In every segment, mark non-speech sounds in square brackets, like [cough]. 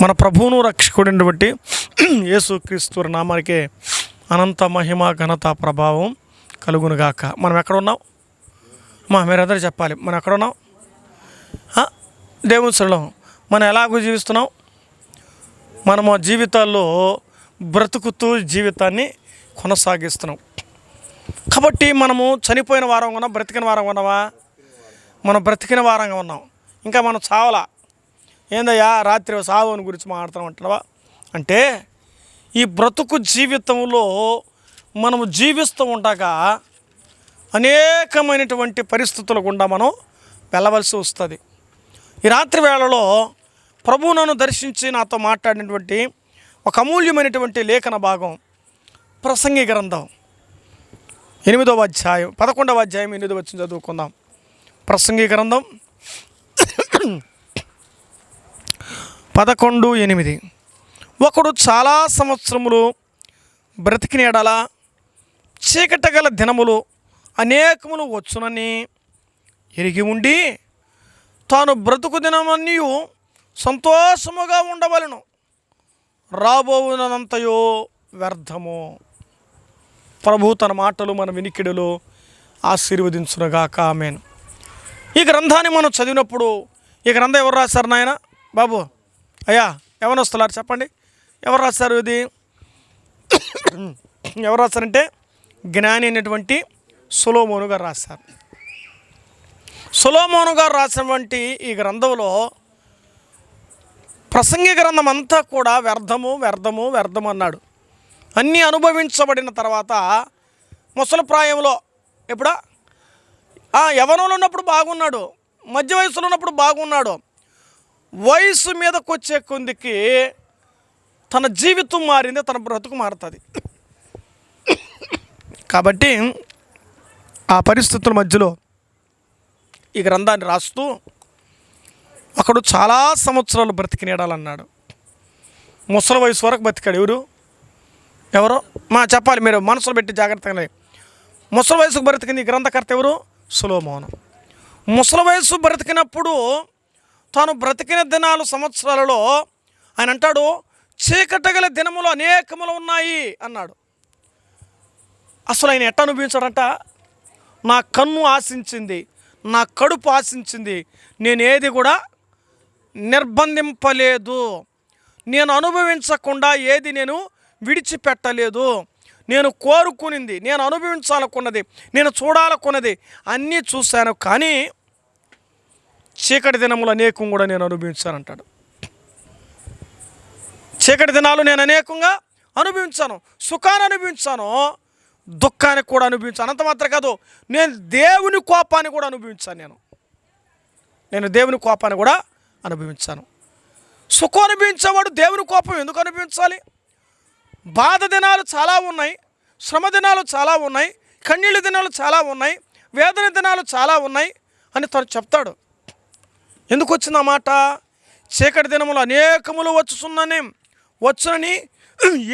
మన ప్రభువును రక్షకుడిని బట్టి యేసుక్రీస్తు నామానికే అనంత మహిమ ఘనత ప్రభావం కలుగునుగాక. మనం ఎక్కడ ఉన్నాం? మా మీరందరూ చెప్పాలి. మనం ఎక్కడ ఉన్నాం? దేవుని సరళం మనం ఎలాగో జీవిస్తున్నాం? మనము జీవితాల్లో బ్రతుకుతూ జీవితాన్ని కొనసాగిస్తున్నాం. కాబట్టి మనము చనిపోయిన వారంగా ఉన్నాం బ్రతికిన వారం ఉన్నావా మనం బ్రతికిన వారంగా ఉన్నాం. ఇంకా మనం చావలా? ఏందయ్యా రాత్రి సావుని గురించి మాట్లాడుతూ అంటే ఈ బ్రతుకు జీవితంలో మనము జీవిస్తూ ఉండగా అనేకమైనటువంటి పరిస్థితుల గుండా మనం వెళ్ళవలసి వస్తుంది. ఈ రాత్రి వేళలో ప్రభు నన్ను దర్శించి నాతో మాట్లాడినటువంటి ఒక అమూల్యమైనటువంటి లేఖన భాగం ప్రసంగి గ్రంథం. ఎనిమిదవ అధ్యాయం పదకొండవ అధ్యాయం ఎనిమిదవ వచ్చి చదువుకుందాం. ప్రసంగి గ్రంథం పదకొండు ఎనిమిది. ఒకడు చాలా సంవత్సరములు బ్రతికిన ఎడల చీకట గల దినములు అనేకములు వచ్చునని ఎరిగి ఉండి తాను బ్రతుకు దినమన్నీ సంతోషముగా ఉండవలను. రాబోవునంతయో వ్యర్థము. ప్రభు తన మాటలు మన వినికిడిలో ఆశీర్వదించునుగాక. ఆమెను. ఈ గ్రంథాన్ని మనం చదివినప్పుడు ఈ గ్రంథం ఎవరు రాశారు నాయన? బాబు. అయ్యా ఎవరు వస్తున్నారు చెప్పండి? ఎవరు రాస్తారు ఇది? ఎవరు రాస్తారంటే జ్ఞాని అయినటువంటి సులోమోను గారు రాస్తారు. సులోమోను గారు రాసినటువంటి ఈ గ్రంథంలో ప్రసంగి గ్రంథం అంతా కూడా వ్యర్థము వ్యర్థము వ్యర్థము అన్నాడు. అన్నీ అనుభవించబడిన తర్వాత ముసలి ప్రాయంలో ఎప్పుడా? ఆ యవనంలో ఉన్నప్పుడు బాగున్నాడు. మధ్య వయసులో ఉన్నప్పుడు బాగున్నాడు. వయసు మీదకు వచ్చే కొందికి తన జీవితం మారింది తన బ్రతుకు మారుతుంది. కాబట్టి ఆ పరిస్థితుల మధ్యలో ఈ గ్రంథాన్ని రాస్తూ ఒకడు చాలా సంవత్సరాలు బ్రతికినేడాలన్నాడు ముసలి వయసు వరకు బతికాడు ఎవరు? ఎవరు? మా చెప్పాలి మీరు మనసులో పెట్టి జాగ్రత్తగా ముసలి వయసుకు బ్రతికింది ఈ గ్రంథకర్త ఎవరు? సులోమోను. ముసలి వయసు బ్రతికినప్పుడు తాను బ్రతికిన దినాలు సంవత్సరాలలో ఆయన అంటాడు చీకటగల దినములు అనేకములు ఉన్నాయి అన్నాడు. అసలు ఆయన ఎట్ట అనుభవించాడంట నా కన్ను ఆశించింది నా కడుపు ఆశించింది నేను ఏది కూడా నిర్బంధింపలేదు. నేను అనుభవించకుండా ఏది నేను విడిచిపెట్టలేదు. నేను కోరుకునింది నేను అనుభవించాలనుకున్నది నేను చూడాలనుకున్నది అన్నీ చూశాను. కానీ చీకటి దినములు అనేకం కూడా నేను అనుభవించానంటాడు. చీకటి దినాలు నేను అనేకంగా అనుభవించాను. సుఖాన్ని అనుభవించాను. దుఃఖానికి కూడా అనుభవించాను. అంత మాత్రం కాదు నేను దేవుని కోపాన్ని కూడా అనుభవించాను నేను. నేను దేవుని కోపాన్ని కూడా అనుభవించాను. సుఖం అనుభవించేవాడు దేవుని కోపం ఎందుకు అనుభవించాలి? బాధ దినాలు చాలా ఉన్నాయి శ్రమ దినాలు చాలా ఉన్నాయి కన్నీళ్ళ దినాలు చాలా ఉన్నాయి వేదన దినాలు చాలా ఉన్నాయి అని తను చెప్తాడు. ఎందుకు వచ్చింది ఆ మాట? చీకటి దినములు అనేకములు వచ్చుసున్నని వచ్చునని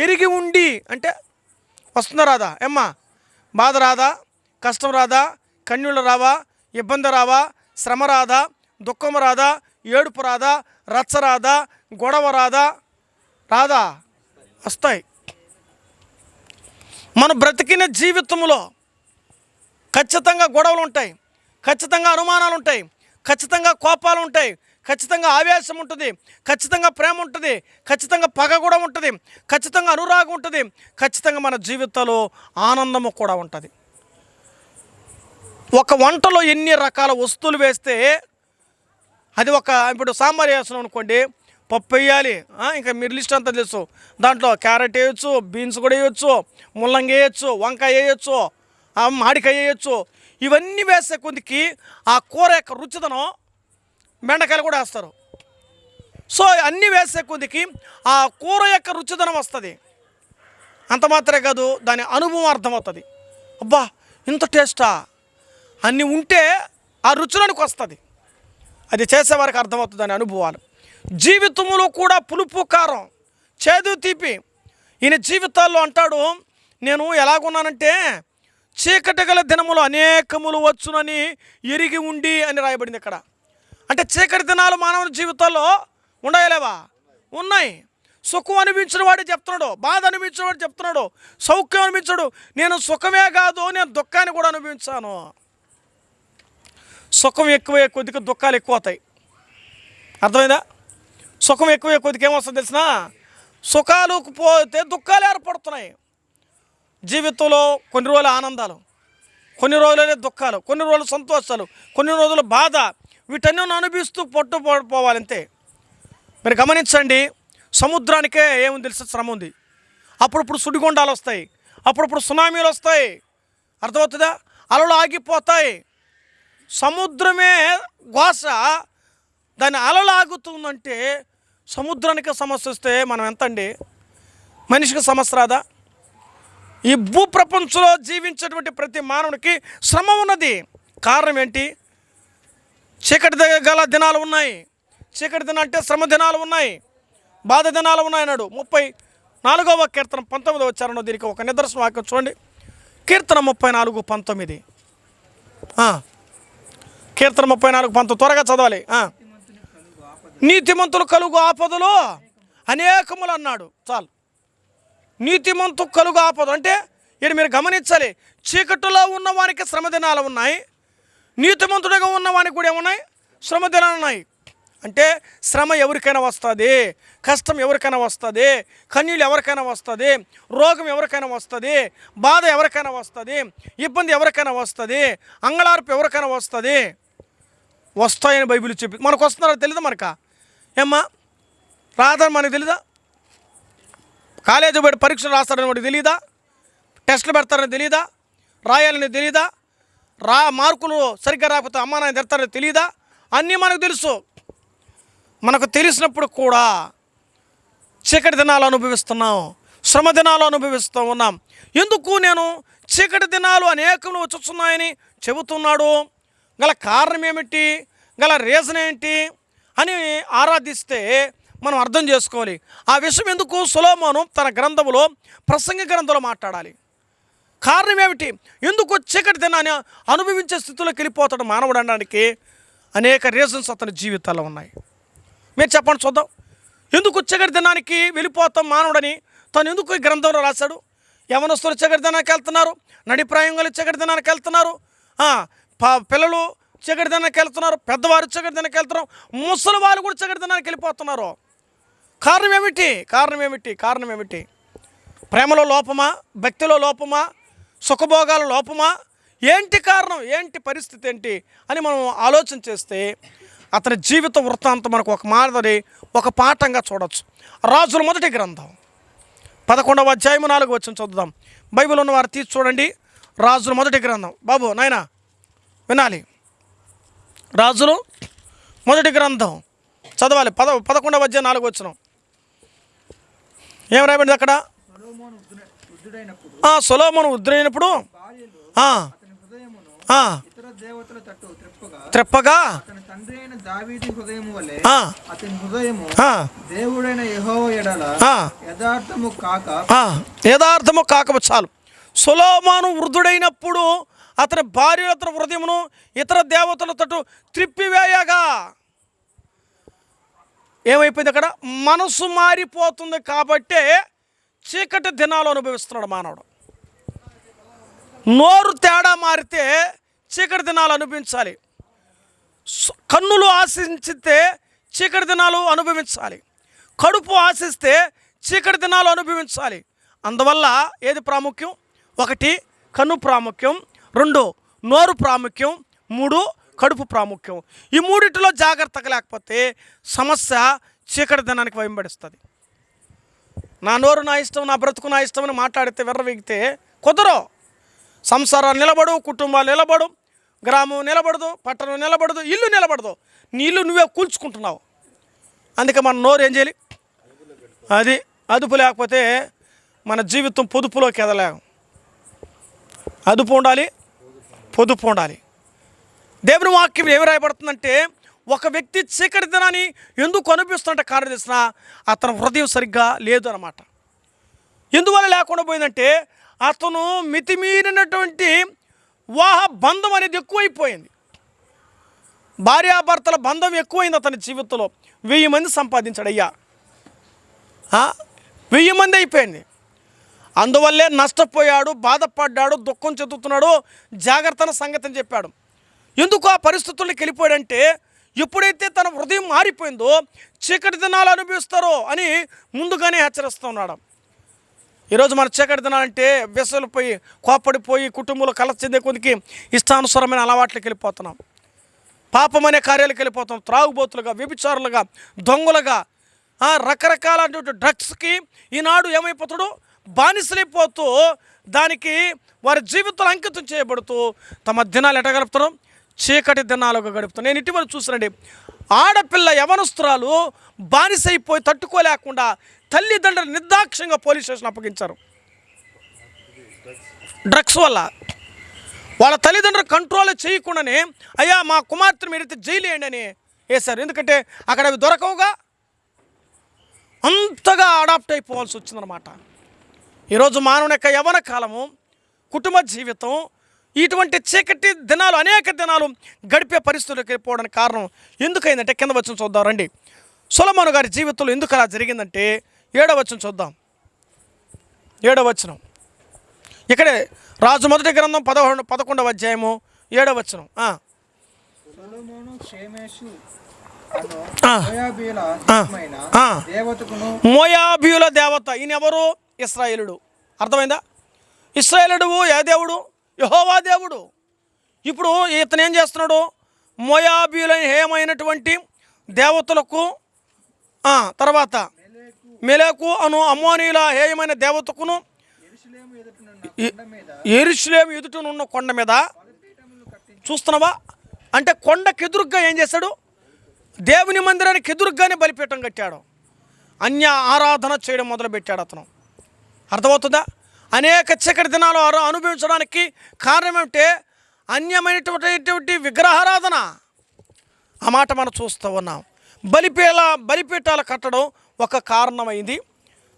ఎరిగి ఉండి అంటే వస్తుందా రాదా? ఏమ్మా? బాధ రాదా? కష్టం రాదా? కన్నీళ్ళు రావా? ఇబ్బంది రావా? శ్రమ రాదా? దుఃఖం రాదా? ఏడుపు రాదా? రచ్చ రాదా? గొడవ రాదా? రాదా? వస్తాయి. మన బ్రతికిన జీవితంలో ఖచ్చితంగా గొడవలు ఉంటాయి. ఖచ్చితంగా అనుమానాలు ఉంటాయి. ఖచ్చితంగా కోపాలు ఉంటాయి ఖచ్చితంగా ఆవేశం ఉంటుంది ఖచ్చితంగా ప్రేమ ఉంటుంది ఖచ్చితంగా పగ కూడా ఉంటుంది ఖచ్చితంగా అనురాగం ఉంటుంది ఖచ్చితంగా మన జీవితంలో ఆనందము కూడా ఉంటుంది. ఒక వంటలో ఎన్ని రకాల వస్తువులు వేస్తే అది ఒక ఇప్పుడు సాంబార్ వేస్తున్నాం అనుకోండి పప్పు వేయాలి ఇంకా మీరు లిస్ట్ అంతా తెలుసు. దాంట్లో క్యారెట్ వేయచ్చు బీన్స్ కూడా వేయచ్చు ముల్లంగి వేయచ్చు వంకాయ వేయచ్చు మాడికాయ మామిడికాయ వేయచ్చు ఇవన్నీ వేసే కొద్దికి ఆ కూర యొక్క రుచిదనం బెండకాయలు కూడా వేస్తారు. సో అన్నీ వేసే కొద్దికి ఆ కూర యొక్క రుచిదనం వస్తుంది. అంత మాత్రమే కాదు దాని అనుభవం అర్థమవుతుంది. అబ్బా ఇంత టేస్టా? అన్నీ ఉంటే ఆ రుచులోనికి వస్తుంది. అది చేసేవారికి అర్థమవుతుంది దాని అనుభవాలు. జీవితంలో కూడా పులుపు కారం చేదు తీపి ఈయన జీవితాల్లో అంటాడు నేను ఎలాగున్నానంటే చీకటి గల దినములు అనేకములు వచ్చునని ఎరిగి ఉండి అని రాయబడింది ఇక్కడ. అంటే చీకటి దినాలు మానవుని జీవితాల్లో ఉండయలేవా ఉన్నాయి. సుఖం అనిపించిన వాడే చెప్తున్నాడు బాధ అనిపించిన వాడు చెప్తున్నాడు సౌఖ్యం అనిపించడు. నేను సుఖమే కాదు నేను దుఃఖాన్ని కూడా అనుభవించాను. సుఖం ఎక్కువే కొద్దిగా దుఃఖాలు ఎక్కువ అవుతాయి అర్థమైందా? సుఖం ఎక్కువే కొద్దిగా ఏమొస్తుంది తెలిసిన? సుఖాలు పోతే దుఃఖాలు ఏర్పడుతున్నాయి. జీవితంలో కొన్ని రోజులు ఆనందాలు కొన్ని రోజులనే దుఃఖాలు కొన్ని రోజులు సంతోషాలు కొన్ని రోజులు బాధ వీటన్నీ అనుభవిస్తూ పట్టు పోవాలంతే. మీరు గమనించండి సముద్రానికే ఏముంది తెలుసు శ్రమ ఉంది. అప్పుడప్పుడు సుడిగుండాలు వస్తాయి అప్పుడప్పుడు సునామీలు వస్తాయి. అర్థమవుతుందా? అలలు ఆగిపోతాయి. సముద్రమే ఘోష. దాని అలలు ఆగుతుందంటే సముద్రానికి సమస్య వస్తే మనం ఎంత అండి మనిషికి సమస్య రాదా? ఈ భూ ప్రపంచంలో జీవించేటువంటి ప్రతి మానవుడికి శ్రమ ఉన్నది. కారణం ఏంటి? చీకటి గల దినాలు ఉన్నాయి. చీకటి దినాలు అంటే శ్రమ దినాలు ఉన్నాయి. బాధ దినాలు ఉన్నాయి అన్నాడు. ముప్పై నాలుగవ కీర్తన పంతొమ్మిదవ చరణం దీనికి ఒక నిదర్శనం వాక్యం చూడండి. కీర్తన ముప్పై నాలుగు పంతొమ్మిది. కీర్తన ముప్పై నాలుగు పంతొమ్మిది త్వరగా చదవాలి. నీతిమంతులు కలుగు ఆపదలో అనేకములు అన్నాడు. చాలు. నీతిమంతు కలుగు ఆపద. అంటే ఇది మీరు గమనించాలి చీకటిలో ఉన్న శ్రమదినాలు ఉన్నాయి నీతిమంతుడిగా ఉన్నవానికి కూడా ఏమున్నాయి? శ్రమదినాలు ఉన్నాయి. అంటే శ్రమ ఎవరికైనా వస్తుంది కష్టం ఎవరికైనా వస్తుంది కన్నీళ్ళు ఎవరికైనా వస్తుంది రోగం ఎవరికైనా వస్తుంది బాధ ఎవరికైనా వస్తుంది ఇబ్బంది ఎవరికైనా వస్తుంది అంగళార్పు ఎవరికైనా వస్తుంది. వస్తాయని బైబిల్ చెప్పి మనకు వస్తున్నారో తెలీదా మనక? ఏమ్మా? రాదని మనకు తెలీదా? కాలేజీ బయట పరీక్షలు రాస్తారని వాడికి తెలియదా టెస్టులు పెడతారని తెలియదా రాయాలని తెలియదా రా మార్కులు సరిగ్గా రాకపోతే అమ్మా నాయన తిడతారని తెలియదా అన్నీ మనకు తెలుసు. మనకు తెలిసినప్పుడు కూడా చీకటి దినాలు అనుభవిస్తున్నాం. శ్రమ దినాలు అనుభవిస్తూ ఉన్నాం. ఎందుకు నేను చీకటి దినాలు అనేకములు వచ్చుతున్నాయని చెబుతున్నాడు? గల కారణం ఏమిటి? గల రీజన్ ఏంటి? అని ఆరాధిస్తే మనం అర్థం చేసుకోవాలి. ఆ విషయం ఎందుకు సులోమోను తన గ్రంథంలో ప్రసంగ గ్రంథంలో మాట్లాడాలి. కారణం ఏమిటి? ఎందుకు చీకటి దినాన్ని అనుభవించే స్థితిలోకి వెళ్ళిపోతాడు మానవుడు అనడానికి అనేక రీజన్స్ అతని జీవితాల్లో ఉన్నాయి. మీరు చెప్పండి చూద్దాం. ఎందుకు చీకటి దినానికి వెళ్ళిపోతాం మానవుడని తను ఎందుకు ఈ గ్రంథంలో రాశాడు? యవనస్తులు చీకటి తినడానికి వెళ్తున్నారు నడిప్రాయంగా చీకటి తినడానికి వెళ్తున్నారు పిల్లలు చీకటి తినడానికి వెళ్తున్నారు పెద్దవారు చీకటి తినడానికి వెళ్తున్నారు ముసలి వాళ్ళు కూడా చీకటి తినడానికి వెళ్ళిపోతున్నారు. కారణం ఏమిటి కారణం ఏమిటి కారణం ఏమిటి ప్రేమలో లోపమా? భక్తిలో లోపమా? సుఖభోగాల లోపమా? ఏంటి కారణం? ఏంటి పరిస్థితి ఏంటి? అని మనం ఆలోచన చేస్తే అతని జీవిత వృత్తాంతం మనకు ఒక మాదిరి ఒక పాఠంగా చూడొచ్చు. రాజుల మొదటి గ్రంథం. పదకొండవ అధ్యాయం నాలుగు వచ్చిన చూద్దాం బైబిల్ ఉన్న వారు తీసి చూడండి. రాజుల మొదటి గ్రంథం. బాబు నాయనా వినాలి. రాజులు మొదటి గ్రంథం. చదవాలి. పద పదకొండవ అధ్యాయం నాలుగు వచ్చినాం ఏం రాయబడింది అక్కడ? సొలొమోను ఉద్రైనప్పుడు త్రిప్పగా యథార్థము కాక చాలు. సొలోమాను వృద్ధుడైనప్పుడు అతని భార్య అతని హృదయమును ఇతర దేవతల తట్టు త్రిప్పివేయగా. ఏమైపోయింది అక్కడ? మనసు మారిపోతుంది కాబట్టే చీకటి దినాలు అనుభవిస్తున్నాడు మానవుడు. నోరు తేడా మారితే చీకటి దినాలు అనుభవించాలి. కన్నులు ఆశించితే చీకటి దినాలు అనుభవించాలి. కడుపు ఆశిస్తే చీకటి దినాలు అనుభవించాలి. అందువల్ల ఏది ప్రాముఖ్యం? ఒకటి కన్ను ప్రాముఖ్యం. రెండు నోరు ప్రాముఖ్యం. మూడు కడుపు ప్రాముఖ్యం. ఈ మూడిటిలో జాగ్రత్తగా లేకపోతే సమస్య చీకటి దినానికి వెంబడిస్తుంది నా నోరు నా ఇష్టం నా బ్రతుకు నా ఇష్టం అని మాట్లాడితే వెర్రవీగితే కుదరవు సంసారాలు నిలబడు కుటుంబాలు నిలబడు గ్రామం నిలబడదు పట్టణం నిలబడదు ఇల్లు నిలబడదు. నీ ఇల్లు నువ్వే కూల్చుకుంటున్నావు. అందుకే మన నోరు ఏం చేయాలి? అది అదుపు లేకపోతే మన జీవితం పొదుపులోకి ఎదలేము అదుపు ఉండాలి పొదుపు ఉండాలి. దేవుని వాక్యం ఏమి రాయబడుతుందంటే ఒక వ్యక్తి చీకటి దినాన్ని ఎందుకు అనిపిస్తుంట కారణం తెలిసిన అతని హృదయం సరిగ్గా లేదు అనమాట ఎందువల్ల లేకుండా పోయిందంటే అతను మితిమీరినటువంటి వివాహ బంధం అనేది ఎక్కువైపోయింది. భార్యాభర్తల బంధం ఎక్కువైంది అతని జీవితంలో. వెయ్యి మంది సంపాదించాడు అయ్యా. వెయ్యి మంది అయిపోయింది. అందువల్లే నష్టపోయాడు బాధపడ్డాడు దుఃఖం చెందుతున్నాడు జాగ్రత్తన సంగతిని చెప్పాడు. ఎందుకు ఆ పరిస్థితుల్లోకి వెళ్ళిపోయాడంటే ఎప్పుడైతే తన హృదయం మారిపోయిందో చీకటి దినాలు అనుభవిస్తారో అని ముందుగానే హెచ్చరిస్తున్నాడు ఈరోజు మన చీకటి దినాలంటే పోయి కోపడిపోయి కుటుంబంలో కలత చెందే కొద్దికి ఇష్టానుసారమైన అలవాట్లకి వెళ్ళిపోతున్నాం. పాపం అనే కార్యాలకు వెళ్ళిపోతాం త్రాగుబోతులుగా వ్యభిచారులుగా దొంగలుగా రకరకాల రకరకాలైనటువంటి డ్రగ్స్కి ఈనాడు ఏమైపోతాడు బానిసలైపోతూ దానికి వారి జీవితాలు అంకితం చేయబడుతూ తమ దినాలు ఎటగలుపుతారు చీకటి దినాలుగా గడుపుతాను నేను ఇటీవల చూసినండి ఆడపిల్ల యవనస్తురాలు బానిసైపోయి తట్టుకోలేకుండా తల్లిదండ్రులు నిర్దాక్ష్యంగా పోలీస్ స్టేషన్ అప్పగించారు. డ్రగ్స్ వల్ల. వాళ్ళ తల్లిదండ్రులు కంట్రోల్ చేయకుండానే అయ్యా మా కుమార్తెను మీరైతే జైలు వేయండి అని వేశారు. ఎందుకంటే అక్కడ అవి దొరకవుగా అంతగా అడాప్ట్ అయిపోవాల్సి వచ్చిందనమాట ఈరోజు మానవుని యొక్క యవన కాలము కుటుంబ జీవితం ఇటువంటి చీకటి దినాలు అనేక దినాలు గడిపే పరిస్థితులకు వెళ్ళిపోవడానికి కారణం ఎందుకైందంటే కింద వచ్చిన చూద్దాం రండి. సొలమోను గారి జీవితంలో ఎందుకు అలా జరిగిందంటే ఏడవచనం చూద్దాం. ఏడవచనం ఇక్కడే రాజు మొదటి గ్రంథం పదకొండు పదకొండవ అధ్యాయము ఏడవచనం మోయాబియుల దేవత ఈయన ఎవరు ఇస్రాయేలుడు. అర్థమైందా? ఇస్రాయేలుడు ఏ దేవుడు? యహోవా దేవుడు. ఇప్పుడు ఇతను ఏం చేస్తున్నాడు? మోయాబియులైన హేమైనటువంటి దేవతలకు తర్వాత మెలకు అను అమోనీల హేయమైన దేవతకును యెరూషలేము ఎదుటనున్న కొండ మీద ఎదుటనున్న కొండ మీద చూస్తున్నావా? అంటే కొండకి ఎదురుగ్గా ఏం చేశాడు? దేవుని మందిరానికి ఎదురుగ్గానే బలిపీఠం కట్టాడు. అన్య ఆరాధన చేయడం మొదలుపెట్టాడు అతను. అర్థమవుతుందా? అనేక చీకటి దినాలు వారు అనుభవించడానికి కారణం ఏమిటంటే అన్యమైనటువంటి విగ్రహారాధన. ఆ మాట మనం చూస్తూ ఉన్నాం. బలిపీల బలిపీఠాలు కట్టడం ఒక కారణమైంది.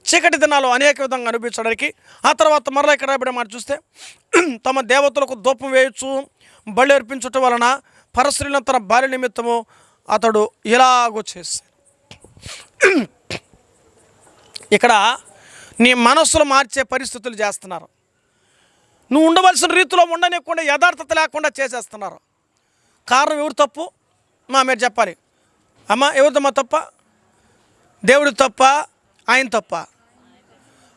చీకటి దినాలు అనేక విధంగా అనిపించడానికి ఆ తర్వాత మరలా ఇక్కడ రాబడి మాట చూస్తే తమ దేవతలకు దూపం వేయచ్చు బలి అర్పించటం వలన పరశ్రీలను తన భార్య నిమిత్తము అతడు ఇలాగో చేసి ఇక్కడ నీ మనస్సులు మార్చే పరిస్థితులు చేస్తున్నారు. నువ్వు ఉండవలసిన రీతిలో ఉండనివ్వకుండా యథార్థత లేకుండా చేసేస్తున్నారు. కారణం ఎవరు తప్పు? మా మీరు చెప్పాలి. అమ్మ ఎవరిదమ్మా తప్ప? దేవుడు తప్ప ఆయన తప్ప.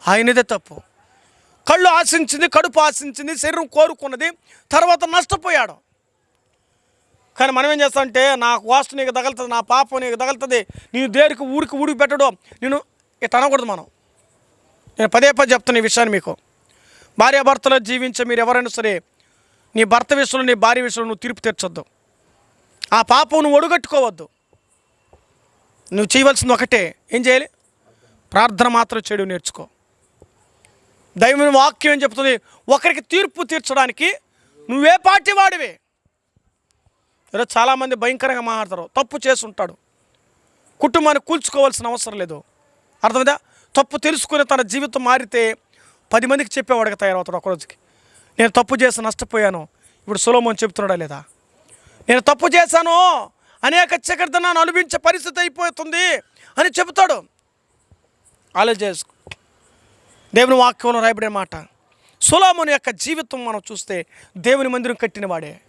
ఆయనదే తప్పు. కళ్ళు ఆశించింది కడుపు ఆశించింది శరీరం కోరుకున్నది తర్వాత నష్టపోయాడు. కానీ మనం ఏం చేస్తామంటే నా వాస్తు నీకు తగలుతుంది నా పాపం నీకు తగలుతుంది నేను దేనికి ఊరికి ఊడికి పెట్టడం నేను ఇట్లా అనకూడదు మనం. నేను పదే పదే చెప్తున్న ఈ విషయాన్ని మీకు. భార్యాభర్తలో జీవించే మీరు ఎవరైనా సరే నీ భర్త విషయంలో నీ భార్య విషయంలో నువ్వు తీర్పు తీర్చొద్దు. ఆ పాపం నువ్వు ఒడుగట్టుకోవద్దు. నువ్వు చేయవలసింది ఒకటే. ఏం చేయాలి? ప్రార్థన మాత్రం చేయడం నేర్చుకో. దైవం వాక్యం ఏం చెప్తుంది? ఒకరికి తీర్పు తీర్చడానికి నువ్వే పార్టీ వాడివే ఈరోజు చాలామంది భయంకరంగా మాట్లాడతారు. తప్పు చేసి ఉంటాడు. కుటుంబాన్ని కూల్చుకోవాల్సిన అవసరం లేదు. అర్థమైందా? తప్పు తెలుసుకుని తన జీవితం మారితే పది మందికి చెప్పేవాడికి తయారవుతాడు ఒకరోజుకి నేను తప్పు చేసి నష్టపోయాను. ఇప్పుడు సులోమోన్ చెప్తున్నాడా లేదా? నేను తప్పు చేశాను. అనేక చక్రతనాన్ని అనుభవించే పరిస్థితి అయిపోతుంది అని చెబుతాడు. ఆలోచించుకో దేవుని వాక్యంలో రాయబడే మాట. సులోముని యొక్క జీవితం మనం చూస్తే దేవుని మందిరం కట్టినవాడే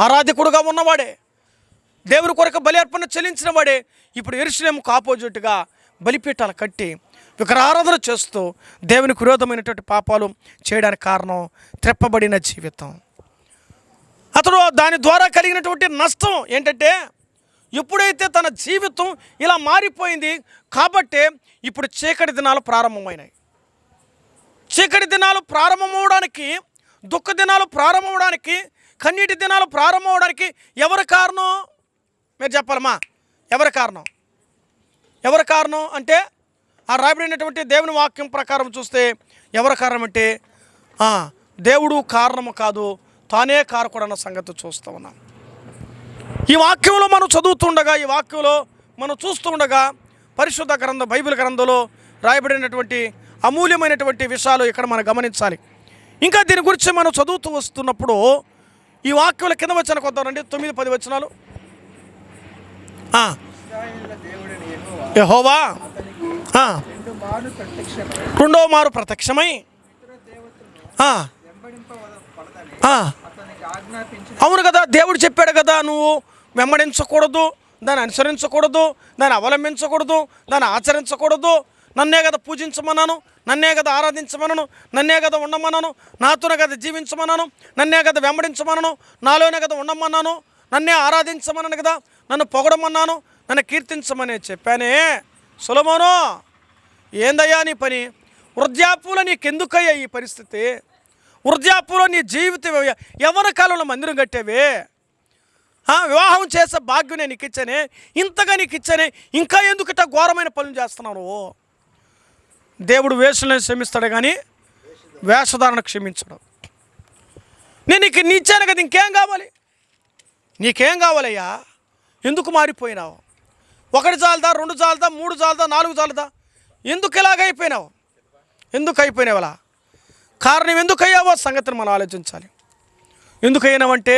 ఆరాధకుడుగా ఉన్నవాడే. దేవుని కొరకు బలి అర్పణ చెల్లించిన వాడే. ఇప్పుడు ఎరుసలేముకు ఆపోజిట్గా బలిపీఠాలు కట్టి విగ్రహారాధన చేస్తూ దేవునికి విరోధమైనటువంటి పాపాలు చేయడానికి కారణం త్రెప్పబడిన జీవితం. అతడు దాని ద్వారా కలిగినటువంటి నష్టం ఏంటంటే ఎప్పుడైతే తన జీవితం ఇలా మారిపోయింది కాబట్టే ఇప్పుడు చీకటి దినాలు ప్రారంభమైనాయి. చీకటి దినాలు ప్రారంభమవడానికి దుఃఖ దినాలు ప్రారంభమవడానికి కన్నీటి దినాలు ప్రారంభమవడానికి ఎవరి కారణం? మీరు చెప్పాలమ్మా. ఎవరి కారణం? ఎవరి కారణం? అంటే ఆ రాబడినటువంటి దేవుని వాక్యం ప్రకారం చూస్తే ఎవరి కారణం అంటే దేవుడు కారణము కాదు తానే కారకుడు అన్న సంగతి చూస్తూ ఉన్నాం. ఈ వాక్యంలో మనం చదువుతుండగా ఈ వాక్యంలో మనం చూస్తూ ఉండగా పరిశుద్ధ గ్రంథం బైబిల్ గ్రంథంలో రాయబడినటువంటి అమూల్యమైనటువంటి విషయాలు ఇక్కడ మనం గమనించాలి. ఇంకా దీని గురించి మనం చదువుతూ వస్తున్నప్పుడు ఈ వాక్యంలో కింద వచ్చిన కొద్దారండి తొమ్మిది పది వచనాలు. ఆ, ప్రత్యక్షమై రెండో మారు ప్రత్యక్షమై. అవును కదా దేవుడు చెప్పాడు కదా నువ్వు వెంబడించకూడదు దాన్ని అనుసరించకూడదు దాన్ని అవలంబించకూడదు దాన్ని ఆచరించకూడదు. నన్నే కదా పూజించమన్నాను నన్నే కదా ఆరాధించమన్నాను నన్నే కదా ఉండమన్నాను నాతోనే కదా జీవించమన్నాను నన్నే కదా వెంబడించమన్నాను నాలోనే కదా ఉండమన్నాను నన్నే ఆరాధించమన్నాను కదా నన్ను పొగడమన్నాను నన్ను కీర్తించమని చెప్పానే. సులమోనో ఏందయ్యా నీ పని? వృద్ధాప్యంలో నీకెందుకయ్యా ఈ పరిస్థితి? వృద్ధాప్యంలో నీ జీవితం ఎవరి కాలంలో మందిరం కట్టేవే? ఆ, వివాహం చేసే భాగ్యం నేను నీకు ఇచ్చానే ఇంతగా నీకు ఇచ్చానే ఇంకా ఎందుకు ఇట్లా ఘోరమైన పనులు చేస్తున్నావు నువ్వు? దేవుడు వేషులను క్షమిస్తాడు కానీ వేషధారణ క్షమించడు. నేను నీకు నీ ఇచ్చాను కదా ఇంకేం కావాలి? నీకేం కావాలయ్యా? ఎందుకు మారిపోయినావు? ఒకటి చాలదా రెండు చాలదా మూడు చాలదా నాలుగు చాలుదా? ఎందుకు ఇలాగ అయిపోయినావు? ఎందుకు అయిపోయినావు అలా? కారణం ఎందుకు అయ్యావో సంగతిని మనం ఆలోచించాలి. ఎందుకు అయినావంటే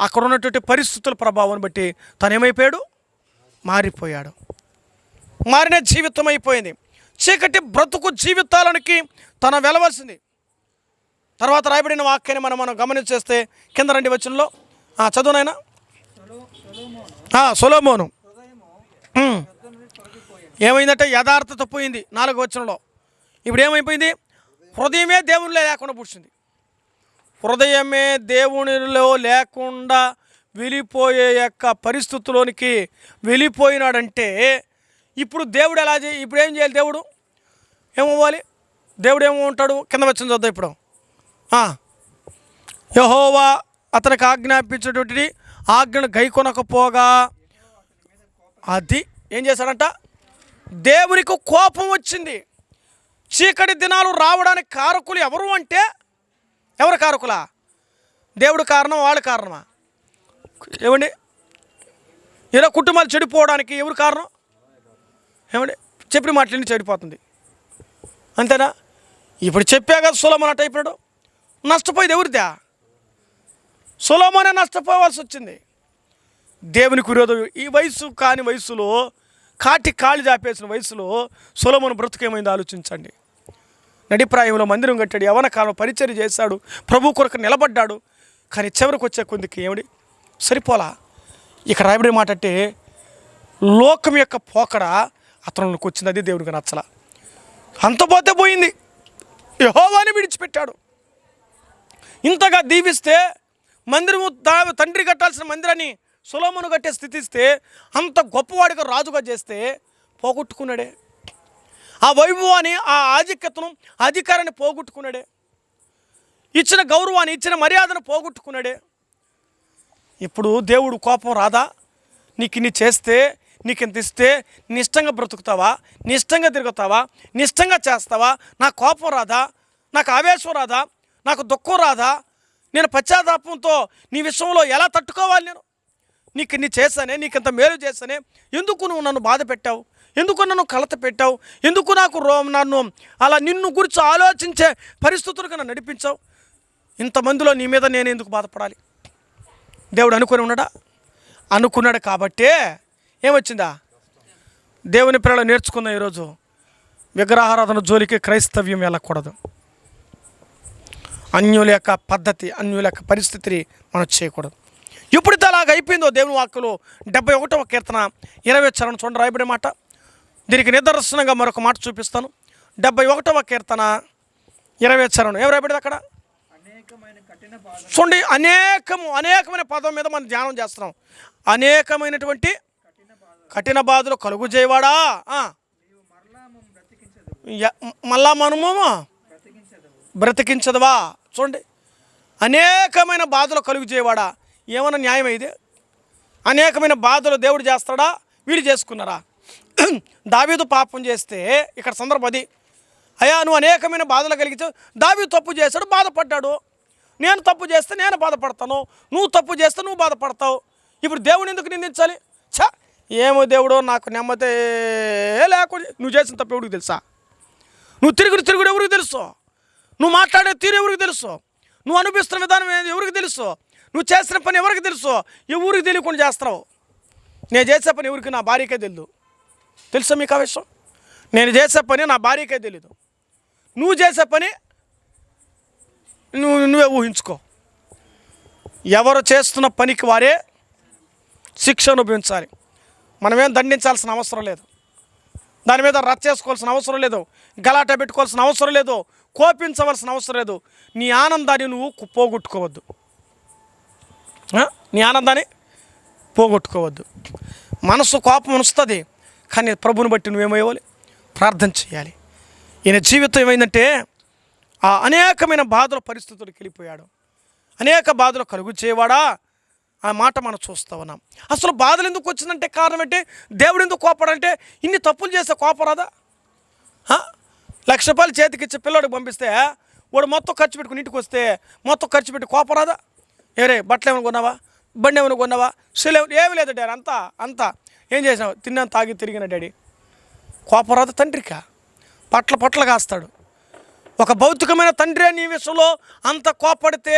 అక్కడ ఉన్నటువంటి పరిస్థితుల ప్రభావం బట్టి తను ఏమైపోయాడు? మారిపోయాడు. మారిన జీవితం అయిపోయింది. చీకటి బ్రతుకు జీవితాలనికి తన వెళ్ళవలసింది తర్వాత రాయబడిన వాక్యాన్ని మనం మనం గమనించేస్తే కింద రండి వచనంలో చదువునైనా సొలోమోను. ఏమైందంటే? యథార్థత పోయింది నాలుగు వచనంలో. ఇప్పుడు ఏమైపోయింది? హృదయమే దేవునిలో లేకుండా పుడిచింది. హృదయమే దేవునిలో లేకుండా వెళ్ళిపోయే యొక్క పరిస్థితుల్లోనికి వెళ్ళిపోయినాడంటే ఇప్పుడు దేవుడు ఎలా చేయి? ఇప్పుడు ఏం చేయాలి దేవుడు? ఏమవ్వాలి? దేవుడు ఏమో ఉంటాడు? కింద వచ్చిన చూద్దాం ఇప్పుడు. యహోవా అతనికి ఆజ్ఞాపించేటువంటి ఆజ్ఞను గైకొనకపోగా అది ఏం చేశాడంట? దేవునికి కోపం వచ్చింది. చీకటి దినాలు రావడానికి కారకులు ఎవరు అంటే ఎవరు కారకులా? దేవుడు కారణం వాళ్ళ కారణమా? ఏమండి? ఇలా కుటుంబాలు చెడిపోవడానికి ఎవరు కారణం? ఏమండి? చెప్పిన మాటలన్నీ చెడిపోతుంది. అంతేనా? ఇప్పుడు చెప్పా కదా సులభం అట్ అయిపోయాడు నష్టపోయేది ఎవరిదా? సులభమనే నష్టపోవాల్సి వచ్చింది. దేవునికి విరోధం. ఈ వయసు కాని వయసులో కాటి కాళ్ళు చాపేసిన వయసులో సులమును బ్రతుకేమైంది ఆలోచించండి. నడిప్రాయంలో మందిరం కట్టాడు యవన కాలం పరిచయం చేశాడు ప్రభు కొరకు నిలబడ్డాడు. కానీ చివరికి వచ్చే కొందికి ఏమిడి సరిపోలా? ఇక రాయబడి మాట అంటే లోకం యొక్క పోకడ అతను వచ్చింది అది దేవుడికి నచ్చల. అంత పోతే పోయింది. యహోవాని విడిచిపెట్టాడు. ఇంతగా దీవిస్తే మందిరము దా- తండ్రి కట్టాల్సిన మందిరాన్ని సులోమును కట్టే స్థితి ఇస్తే అంత గొప్పవాడిగా రాజుగా చేస్తే పోగొట్టుకున్నాడే. ఆ వైభవాన్ని ఆ ఆధిక్యతను అధికారాన్ని పోగొట్టుకున్నాడే. ఇచ్చిన గౌరవాన్ని ఇచ్చిన మర్యాదను పోగొట్టుకున్నాడే. ఇప్పుడు దేవుడు కోపం రాదా? నీకు ఇన్ని చేస్తే నీకు ఇంత ఇస్తే నిష్టంగా బ్రతుకుతావా? నిష్టంగా తిరుగుతావా? నిష్టంగా చేస్తావా? నా కోపం రాదా? నాకు ఆవేశం రాదా? నాకు దుఃఖం రాదా? నేను పశ్చాత్తాపంతో నీ విషయంలో ఎలా తట్టుకోవాలి నేను? నీకు ఇన్ని చేశానే నీకు ఇంత మేలు చేశానే ఎందుకు నువ్వు నన్ను బాధ పెట్టావు? ఎందుకు నన్ను కలత పెట్టావు? ఎందుకు నాకు రో నన్ను అలా నిన్ను గురించి ఆలోచించే పరిస్థితులకు నన్ను నడిపించావు? ఇంతమందిలో నీ మీద నేను ఎందుకు బాధపడాలి? దేవుడు అనుకుని ఉన్నాడా? అనుకున్నాడు కాబట్టే ఏమొచ్చిందా? దేవుని పిల్లలు నేర్చుకున్న ఈరోజు. విగ్రహారాధన జోలికి క్రైస్తవ్యం వెళ్ళకూడదు. అన్యుల యొక్క పద్ధతి అన్యుల యొక్క పరిస్థితిని మనం చేయకూడదు. ఎప్పుడైతే ఎలాగైపోయిందో అయిపోయిందో దేవుని వాక్కులు డెబ్బై ఒకటవ కీర్తన ఇరవై చరణం చూడండి రాయబడే మాట. దీనికి నిదర్శనంగా మరొక మాట చూపిస్తాను. డెబ్బై ఒకటవ కీర్తన ఇరవై చరణం. ఏం రాయబడింది అక్కడ? అనేకమైన కఠిన చూడండి అనేకము అనేకమైన పదం మీద మనం ధ్యానం చేస్తున్నాం. అనేకమైనటువంటి కఠిన బాధలు కలుగు చేయవాడా? య- మళ్ళా మనము బ్రతికించదవా? చూడండి అనేకమైన బాధలు కలుగు చేయవాడా? ఏమైనా న్యాయం ఇది? అనేకమైన బాధలు దేవుడు చేస్తాడా? వీడు చేసుకున్నారా? [clears throat] దావీదు పాపం చేస్తే ఇక్కడ సందర్భం అది. అయ్యా నువ్వు అనేకమైన బాధలు కలిగించావు దావీదు తప్పు చేశాడు బాధపడ్డాడు. నేను తప్పు చేస్తే నేను బాధపడతాను. నువ్వు తప్పు చేస్తే నువ్వు బాధపడతావు. ఇప్పుడు దేవుని ఎందుకు నిందించాలి? ఛ! ఏమో దేవుడు నాకు నెమ్మదే లేకుండా నువ్వు చేసిన తప్పు ఎవరికి తెలుసా? నువ్వు తిరుగుడు తిరుగుడు ఎవరికి తెలుసు? నువ్వు మాట్లాడే తీరు ఎవరికి తెలుసు? నువ్వు అనిపిస్తున్న విధానం ఏది ఎవరికి తెలుసు? నువ్వు చేసిన పని ఎవరికి తెలుసు? ఎవరికి తెలియకుండా చేస్తావు నేను చేసే పని ఎవరికి? నా భార్యకే తెలియదు తెలుసా మీకు ఆ విషయం? నేను చేసే పని నా భార్యకే తెలీదు. నువ్వు చేసే పని నువ్వు నువ్వే ఊహించుకో. ఎవరు చేస్తున్న పనికి వారే శిక్ష అనుభవించాలి. మనమేం దండించాల్సిన అవసరం లేదు. దాని మీద రచ్చ చేసుకోవాల్సిన అవసరం లేదు. గలాట పెట్టుకోవాల్సిన అవసరం లేదు. కోపించవలసిన అవసరం లేదు. నీ ఆనందాన్ని నువ్వు పోగొట్టుకోవద్దు. నీ ఆనందాన్ని పోగొట్టుకోవద్దు. మనసు కోపం వస్తుంది కానీ ప్రభుని బట్టి నువ్వేమయ్యాలి ప్రార్థన చేయాలి. ఈయన జీవితం ఏమైందంటే ఆ అనేకమైన బాధల పరిస్థితులకు వెళ్ళిపోయాడు. అనేక బాధలు కలుగు చేయవాడా? ఆ మాట మనం చూస్తూ ఉన్నాం. అసలు బాధలు ఎందుకు వచ్చిందంటే కారణం ఏంటి? దేవుడు ఎందుకు కోపడంటే ఇన్ని తప్పులు చేస్తే కోపరాదా లక్ష రూపాయలు చేతికి ఇచ్చి పిల్లోడికి పంపిస్తే వాడు మొత్తం ఖర్చు పెట్టుకుని ఇంటికి వస్తే మొత్తం ఖర్చు పెట్టి కోపరాదా ఏరే బట్టలు ఏమైనా కొన్నావా? బండి ఏమైనా కొన్నావా? సెల్ ఏమి లేదు డాడీ అంతా అంతా. ఏం చేసావు తిన్నాను తాగి తిరిగిన డాడీ. కోపరాదు తండ్రికా. పట్ల పట్ల కాస్తాడు. ఒక భౌతికమైన తండ్రి నీ విషయంలో అంత కోపడితే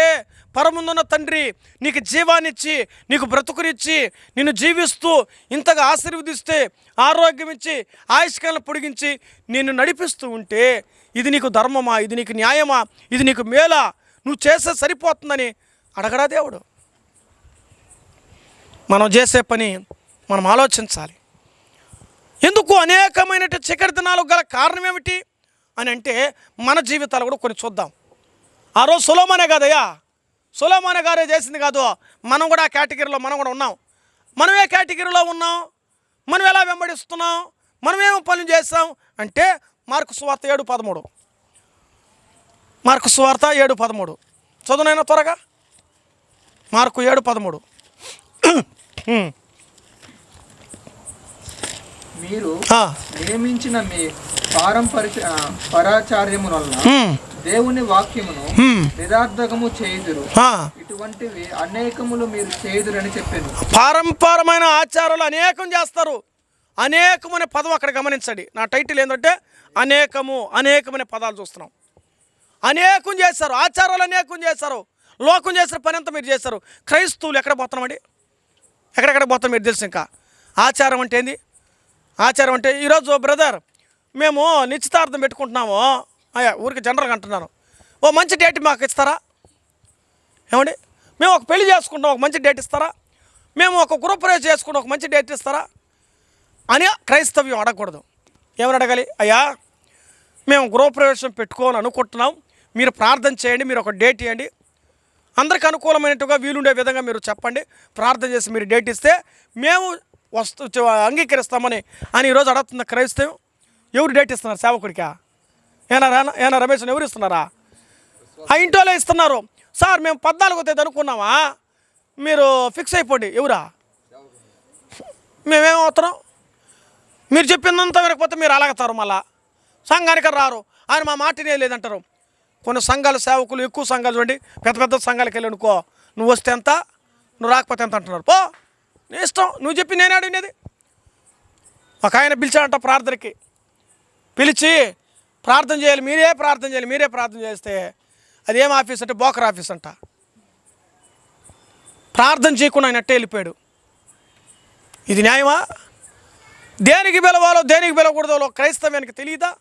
పరముందున్న తండ్రి నీకు జీవాన్నిచ్చి నీకు బ్రతుకునిచ్చి నిన్ను జీవిస్తూ ఇంతగా ఆశీర్వదిస్తే ఆరోగ్యం ఇచ్చి ఆయుష్కాలను పొడిగించి నిన్ను నడిపిస్తూ ఉంటే ఇది నీకు ధర్మమా? ఇది నీకు న్యాయమా? ఇది నీకు మేలా? నువ్వు చేస్తే సరిపోతుందని అడగడా దేవుడు. మనం చేసే పని మనం ఆలోచించాలి. ఎందుకు అనేకమైన చీకటి గల కారణం ఏమిటి అని అంటే మన జీవితాలు కూడా కొన్ని చూద్దాం. ఆ రోజు సులోమనే కాదయ్యా. సులోమనే గారే చేసింది కాదు మనం కూడా ఆ కేటగిరీలో మనం కూడా ఉన్నాం. మనం ఏ కేటగిరీలో ఉన్నాం? మనం ఎలా వెంబడిస్తున్నాం? మనం ఏమి పనులు చేస్తాం? అంటే మార్కు సువార్త ఏడు పదమూడు. మార్కు సువార్త ఏడు పదమూడు. చదువునైనా త్వరగా. మార్కు ఏడు పదమూడు. మీరు నియమించిన మీ పారంపరిక ఆ, పరాచార్యము వల్ల దేవుని వాక్యమును నిరార్థకము చేయుదురు. ఇటువంటివి అనేకములు మీరు చేయుదురని చెప్పాను. పారంపరమైన ఆచారాలు అనేకం చేస్తారు. అనేకమనే పదం అక్కడ గమనించండి. నా టైటిల్ ఏంటంటే అనేకము అనేకమనే పదాలు చూస్తున్నాం. అనేకం చేస్తారు ఆచారాలు అనేకం చేస్తారు లోకం చేసిన పని అంతా మీరు చేస్తారు. క్రైస్తవులు ఎక్కడ పోతున్నామండి ఎక్కడెక్కడ పోతాం మీరు తెలుసు ఇంకా? ఆచారం అంటే ఏంది? ఆచారం అంటే ఈరోజు బ్రదర్ మేము నిశ్చితార్థం పెట్టుకుంటున్నాము. అయ్యా ఊరికి జనరల్గా అంటున్నాను. ఓ మంచి డేట్ మాకు ఇస్తారా? ఏమండి? మేము ఒక పెళ్ళి చేసుకుంటాం ఒక మంచి డేట్ ఇస్తారా? మేము ఒక గృహప్రవేశం చేసుకుంటాం ఒక మంచి డేట్ ఇస్తారా? అని క్రైస్తవ్యం అడగకూడదు. ఏమని అడగాలి? అయ్యా మేము గృహప్రవేశం పెట్టుకోవాలని అనుకుంటున్నాం మీరు ప్రార్థన చేయండి మీరు ఒక డేట్ ఇవ్వండి. అందరికి అనుకూలమైనట్టుగా వీలుండే విధంగా మీరు చెప్పండి. ప్రార్థన చేసి మీరు డేట్ ఇస్తే మేము వస్తు అంగీకరిస్తామని అని ఈరోజు అడుగుతున్న క్రైస్తవం ఎవరు డేట్ ఇస్తున్నారు సేవకుడికా? ఏనా ఏనా రమేష్ ఎవరు ఇస్తున్నారా? ఆ ఇంటోలే ఇస్తున్నారు. సార్ మేము పద్నాలుగో తేదీ అనుకున్నామా? మీరు ఫిక్స్ అయిపోండి. ఎవరా? మేమేం అవుతున్నాం? మీరు చెప్పిందంతా వినకపోతే మీరు అలాగతారు మళ్ళా. సంఘానికి రారు. ఆయన మా మాటనే లేదంటారు కొన్ని సంఘాల సేవకులు ఎక్కువ సంఘాలు చూడండి పెద్ద పెద్ద సంఘాలకు వెళ్ళి అనుకో నువ్వు వస్తే ఎంత? నువ్వు రాకపోతే ఎంత? అంటున్నారు. పో నీ ఇష్టం నువ్వు చెప్పి నేనే అడిగినది. ఒక ఆయన పిలిచాడంట ప్రార్థనకి. పిలిచి ప్రార్థన చేయాలి మీరే ప్రార్థన చేయాలి మీరే ప్రార్థన చేస్తే అది ఏం ఆఫీస్ అంటే బోకర్ ఆఫీస్ అంట. ప్రార్థన చేయకుండా ఆయన అట్టే వెళ్ళిపోయాడు. ఇది న్యాయమా? దేనికి పిలవాలో దేనికి పిలవకూడదో క్రైస్తవానికి తెలియదా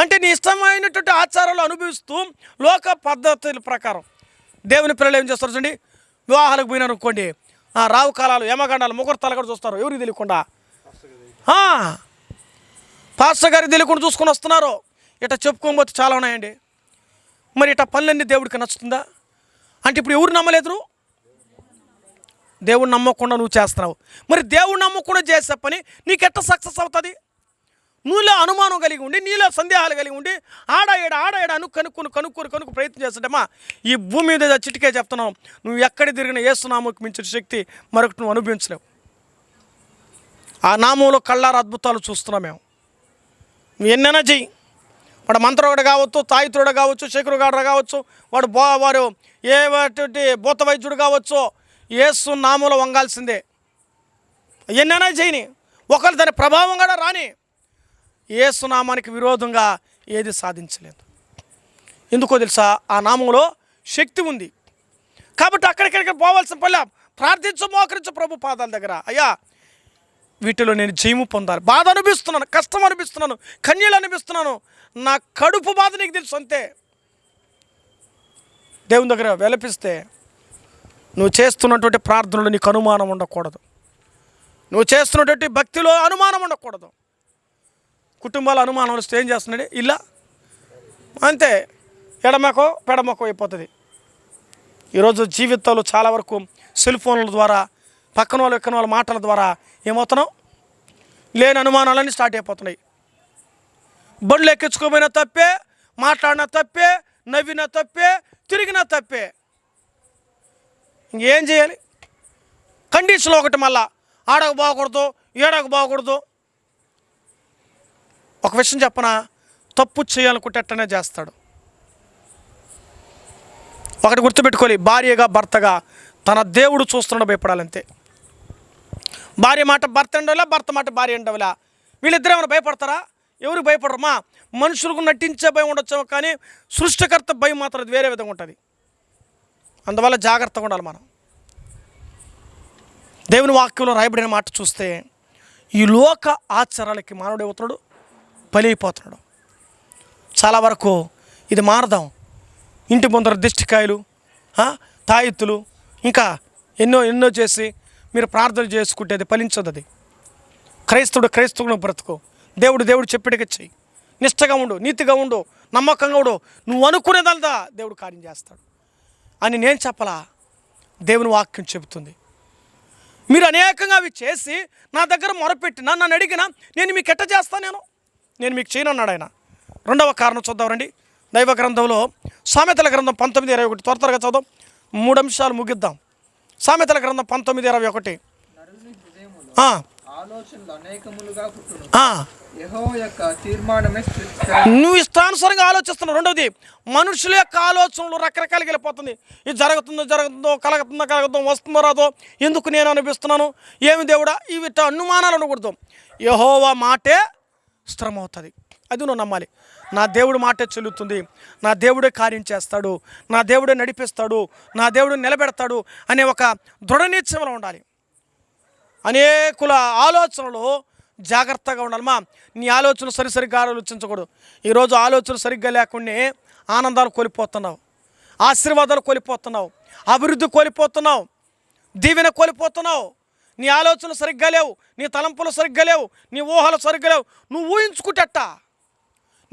అంటే నీ ఇష్టమైనటువంటి ఆచారాలు అనుభవిస్తూ లోక పద్ధతుల ప్రకారం దేవుని పిల్లలు ఏం చేస్తారు చూడండి? వివాహాలకు పోయినారు అనుకోండి రావు కాలాలు యమగండాలు ముహూర్తాలు కూడా చూస్తారు. ఎవరికి తెలియకుండా? పాస్టర్ గారికి తెలియకుండా చూసుకొని వస్తున్నారు. ఇట చెప్పుకోకపోతే చాలా ఉన్నాయండి. మరి ఇట పనులన్నీ దేవుడికి నచ్చుతుందా? అంటే ఇప్పుడు ఎవరు నమ్మలేదు దేవుడు నమ్మకుండా నువ్వు చేస్తున్నావు. మరి దేవుడు నమ్మకుండా చేసే పని నీకెట్ట సక్సెస్ అవుతుంది? నువ్వులో అనుమానం కలిగి ఉండి నీలో సందేహాలు కలిగి ఉండి ఆడ ఏడ ఆడ ఏడ అను కనుక్కొని కనుక్కొని కనుక్కు ప్రయత్నం చేస్తుంటమ్మా ఈ భూమి మీద చిటికే చెప్తున్నావు నువ్వు ఎక్కడ తిరిగిన ఏసునామకు మించిన శక్తి మరొకటి నువ్వు అనుభవించలేవు. ఆ నామంలో కళ్ళారు అద్భుతాలు చూస్తున్నాం మేము. నువ్వు ఎన్నైనా చెయ్యి. వాడు మంత్రవాడు కావచ్చు తాయితుడు కావచ్చు శేఖరుగాడు కావచ్చు వాడు బో వాడు ఏ భూత వైద్యుడు కావచ్చు ఏసు నామంలో వంగాల్సిందే. ఎన్నైనా చేయని ఒకరు దాని ప్రభావం కూడా రాని. ఏసు నామానికి విరోధంగా ఏది సాధించలేదు. ఎందుకో తెలుసా? ఆ నామంలో శక్తి ఉంది. కాబట్టి అక్కడిక్కడికి పోవాల్సిన పల్లె ప్రార్థించు మోకరించు ప్రభు పాదాల దగ్గర. అయ్యా వీటిలో నేను జయము పొందాలి. బాధ అనిపిస్తున్నాను కష్టం అనిపిస్తున్నాను కన్నీళ్ళు అనిపిస్తున్నాను నా కడుపు బాధ నీకు తెలుసు అంతే. దేవుని దగ్గర వెలపిస్తే నువ్వు చేస్తున్నటువంటి ప్రార్థనలో నీకు అనుమానం ఉండకూడదు. నువ్వు చేస్తున్నటువంటి భక్తిలో అనుమానం ఉండకూడదు. కుటుంబాల అనుమానం వస్తే ఏం చేస్తున్నాడు. ఇలా అంతే. ఎడమకో పెడమకో అయిపోతుంది. ఈరోజు జీవితాలు చాలా వరకు సెల్ ఫోన్ల ద్వారా పక్కన వాళ్ళు ఎక్కన వాళ్ళ మాటల ద్వారా ఏమవుతున్నాం లేని అనుమానాలన్నీ స్టార్ట్ అయిపోతున్నాయి. బండ్లు ఎక్కించుకోపోయినా తప్పే మాట్లాడినా తప్పే నవ్వినా తప్పే తిరిగినా తప్పే. ఇంకేం చేయాలి? కండిషన్లో ఒకటి మళ్ళా ఆడకు బాగకూడదు ఏడకు బాగకూడదు ఒక విషయం చెప్పనా? తప్పు చేయాలనుకుంటే చేస్తాడు. ఒకటి గుర్తుపెట్టుకోవాలి భార్యగా భర్తగా తన దేవుడు చూస్తున్నాడు భయపడాలంతే. భార్య మాట భర్త ఉండవలా భర్త మాట భార్య ఉండవలా వీళ్ళిద్దరు ఏమైనా భయపడతారా? ఎవరు భయపడరు. మా మనుషులకు నటించే భయం ఉండొచ్చు కానీ సృష్టికర్త భయం మాత్రం అది వేరే విధంగా ఉంటుంది. అందువల్ల జాగ్రత్తగా ఉండాలి మనం. దేవుని వాక్యంలో రాయబడిన మాట చూస్తే ఈ లోక ఆచారాలకి మానవుడు అవుతున్నాడు బలైపోతున్నాడు. చాలా వరకు ఇది మారదాం. ఇంటి ముందర దిష్టికాయలు తాయెత్తులు ఇంకా ఎన్నో ఎన్నో చేసి మీరు ప్రార్థన చేసుకుంటే అది ఫలించదు అది. క్రైస్తవుడు క్రైస్తవుడు బ్రతుకు. దేవుడు దేవుడు చెప్పిడికి చెయ్యి. నిష్టగా ఉండు నీతిగా ఉండు నమ్మకంగా ఉండు. నువ్వు అనుకునేదంతా దేవుడు కార్యం చేస్తాడు. అని నేను చెప్పలా దేవుని వాక్యం చెబుతుంది. మీరు అనేకంగా అవి చేసి నా దగ్గర మొరపెట్టినా నన్ను అడిగినా నేను మీకు ఎట్ట చేస్తాను నేను? నేను మీకు చేయను అన్నాడు ఆయన. రెండవ కారణం చూద్దాం రండి. దైవ గ్రంథంలో సామెతల గ్రంథం పంతొమ్మిది ఇరవై ఒకటి. త్వర త్వరగా చదువు మూడు అంశాలు ముగిద్దాం. సామెతల గ్రంథం పంతొమ్మిది ఇరవై ఒకటి. నువ్వు ఇష్టానుసారంగా ఆలోచిస్తున్నావు. రెండవది మనుషుల యొక్క ఆలోచనలు రకరకాలుగా వెళ్ళిపోతుంది. ఇది జరుగుతుందో జరుగుతుందో కలగుతుందో కలగదో వస్తుందో రాదో ఎందుకు నేను అనిపిస్తున్నాను ఏమి దేవుడా? ఇవి అనుమానాలు ఉండకూడదు. యహోవా మాటే స్థిరమవుతుంది అది నువ్వు నమ్మాలి. నా దేవుడు మాటే చెల్లుతుంది. నా దేవుడే కార్యం చేస్తాడు. నా దేవుడే నడిపిస్తాడు. నా దేవుడు నిలబెడతాడు అనే ఒక దృఢ నిశ్చయంలో ఉండాలి. అనేకుల ఆలోచనలు జాగ్రత్తగా ఉండాలి. మా నీ ఆలోచన సరి సరిగ్గా ఆలోచించకూడదు. ఈరోజు ఆలోచన సరిగ్గా లేకుండా ఆనందాలు కోల్పోతున్నావు. ఆశీర్వాదాలు కోల్పోతున్నావు. అభివృద్ధి కోల్పోతున్నావు. దీవెన కోల్పోతున్నావు. నీ ఆలోచన సరిగ్గా లేవు నీ తలంపులు సరిగ్గా లేవు నీ ఊహలు సరిగ్గా లేవు. నువ్వు ఊహించుకుంటేట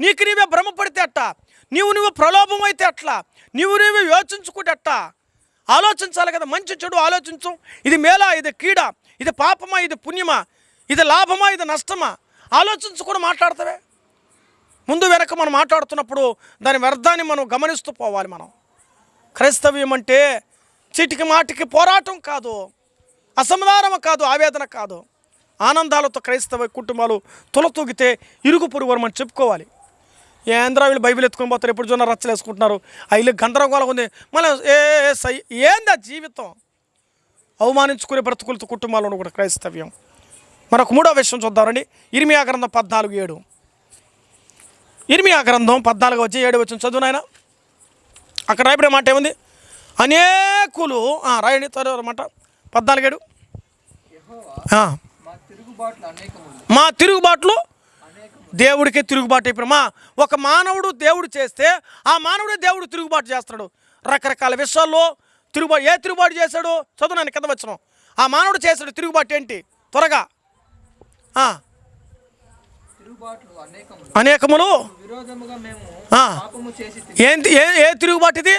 నీకు నీవే భ్రమపడితే అట్ట నీవు నువ్వు ప్రలోభం అయితే అట్లా నీవు నువ్వు యోచించుకుంటే అట్ట ఆలోచించాలి కదా మంచి చెడు ఆలోచించు. ఇది మేలా ఇది కీడ ఇది పాపమా ఇది పుణ్యమా? ఇది లాభమా ఇది నష్టమా? ఆలోచించుకుని మాట్లాడతావే. ముందు వెనక మనం మాట్లాడుతున్నప్పుడు దాని వ్యర్థాన్ని మనం గమనిస్తూ పోవాలి మనం. క్రైస్తవ్యం అంటే చిటికి మాటికి పోరాటం కాదు. అసమాధానం కాదు ఆవేదన కాదు. ఆనందాలతో క్రైస్తవ కుటుంబాలు తులతూగితే ఇరుగు పొరుగు మనం చెప్పుకోవాలి. ఏంద్రా వీళ్ళు బైబిల్ ఎత్తుకొని పోతారు ఎప్పుడు చూడ రచ్చలు వేసుకుంటున్నారు. అయిలు గందరగోళం ఉంది. మళ్ళీ ఏ సై ఏందా జీవితం? అవమానించుకునే బ్రతుకులతో కుటుంబాలను కూడా క్రైస్తవ్యం. మరొక మూడో విషయం చూద్దామండి. ఇరిమియా గ్రంథం పద్నాలుగు ఏడు. ఇరిమియా గ్రంథం పద్నాలుగు వచ్చి ఏడు వచ్చిన చదువు నాయన. అక్కడ రాయబడే మాట ఏముంది? అనేకులు ఆ, రాయండి త్వరగా మాట పద్నాలుగు ఏడు యెహోవా ఆ, మా తిరుగుబాట్లు దేవుడికే తిరుగుబాటు అయిపోయి మా ఒక మానవుడు దేవుడు చేస్తే ఆ మానవుడే దేవుడు తిరుగుబాటు చేస్తాడు. రకరకాల విషయాల్లో తిరుగుబాటు ఏ తిరుగుబాటు చేశాడు? చదువు నేను కింద వచ్చిన. ఆ మానవుడు చేశాడు తిరుగుబాటు ఏంటి? త్వరగా. అనేకములు? ఏంటి ఏ తిరుగుబాటు ఇది?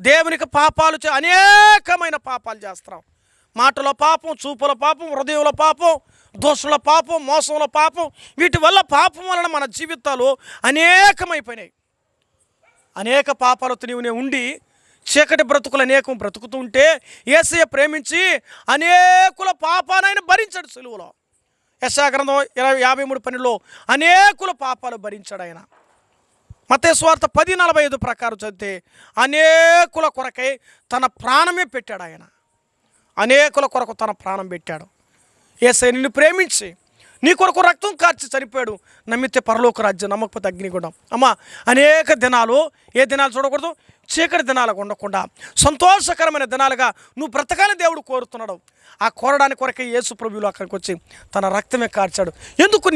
దేవునికి పాపాలు అనేకమైన పాపాలు చేస్తున్నాం మాటల పాపం చూపుల పాపం హృదయంలో పాపం దోషుల పాపం మోసముల పాపం వీటి వల్ల పాపం వలన మన జీవితాలు అనేకమైపోయినాయి. అనేక పాపాలతో నీవునే ఉండి చీకటి బ్రతుకులు అనేకం బ్రతుకుతూ ఉంటే ఏసయ్య ప్రేమించి అనేకుల పాపానైనా భరించాడు సులువులో. యశాగ్రంథం ఇరవై యాభై మూడు పనిలో అనేకుల పాపాలు భరించాడు ఆయన. మతే స్వార్థ పది నలభై ఐదు ప్రకారం చదివితే అనేకుల కొరకై తన ప్రాణమే పెట్టాడు ఆయన. అనేకుల కొరకు తన ప్రాణం పెట్టాడు. ఏసై నిన్ను ప్రేమించి నీ కొరకు రక్తం కార్చి చనిపోయాడు. నమ్మితే పరలోక రాజ్యం నమ్మకపోతే అగ్నిగుండం. అమ్మా అనేక దినాలు ఏ దినాలు చూడకూడదు? చీకటి దినాలుగా ఉండకుండా సంతోషకరమైన దినాలుగా నువ్వు బ్రతకాలని దేవుడు కోరుతున్నాడు. ఆ కోరడానికి కొరకే యేసు ప్రభువులు అక్కడికి వచ్చి తన రక్తమే కార్చాడు. ఎందుకు